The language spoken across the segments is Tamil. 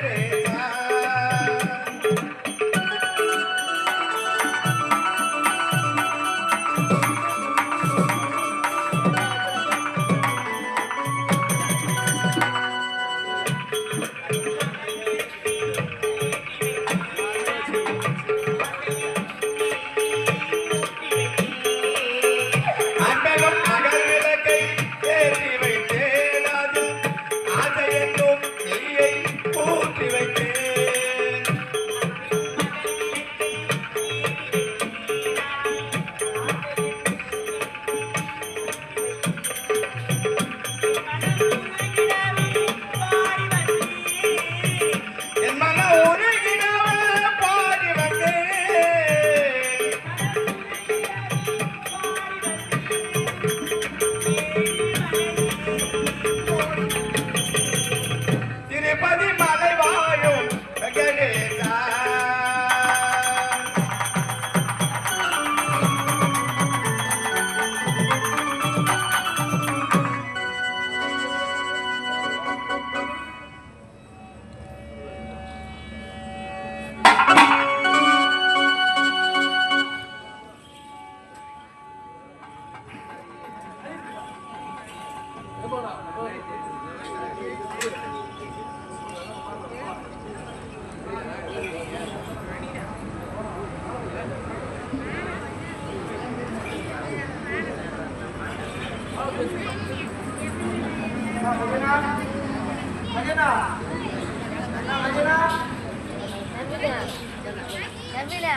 रे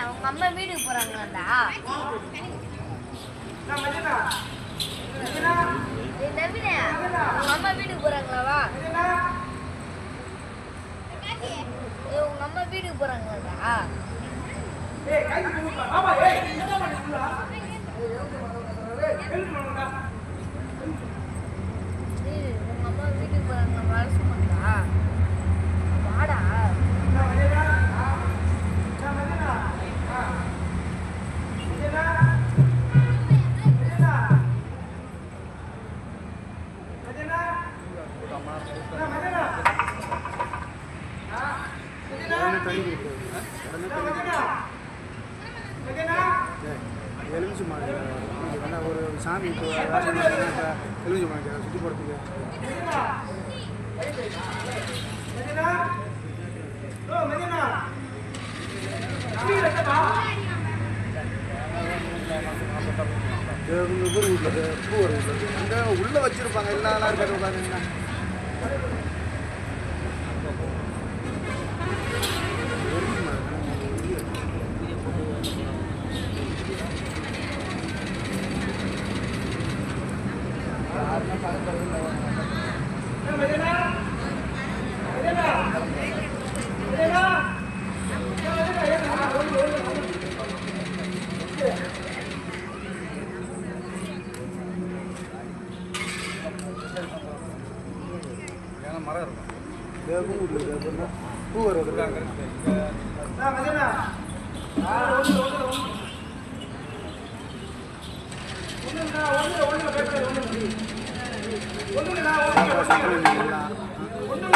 உங்க அம்மா வீட்டுக்கு போறாங்களாடா நபில உங்க அம்மா வீட்டுக்கு போறாங்களாவா ஏய் உங்க அம்மா வீட்டுக்கு போறாங்களாடா? ஏய் உங்க அம்மா வீட்டுக்கு போறாங்களா வர சொன்னாங்களா? எலுமிச்சு மாடு ஒரு சாமி இப்போ எலுமிச்சு மாடு சுற்றி போடுறதுக்கு உங்கள் ஊர் வீட்டில் பூ ஒரு வீட்டில் அங்கே உள்ளே வச்சுருப்பாங்க எல்லா எல்லாரும் உட்காந்து மரம் இருக்கும். பூ வீட்டில் பூ வருவாங்க ஒண்ணு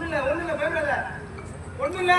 இல்ல ஒண்ணு இல்ல பயப்படாத. ஒண்ணு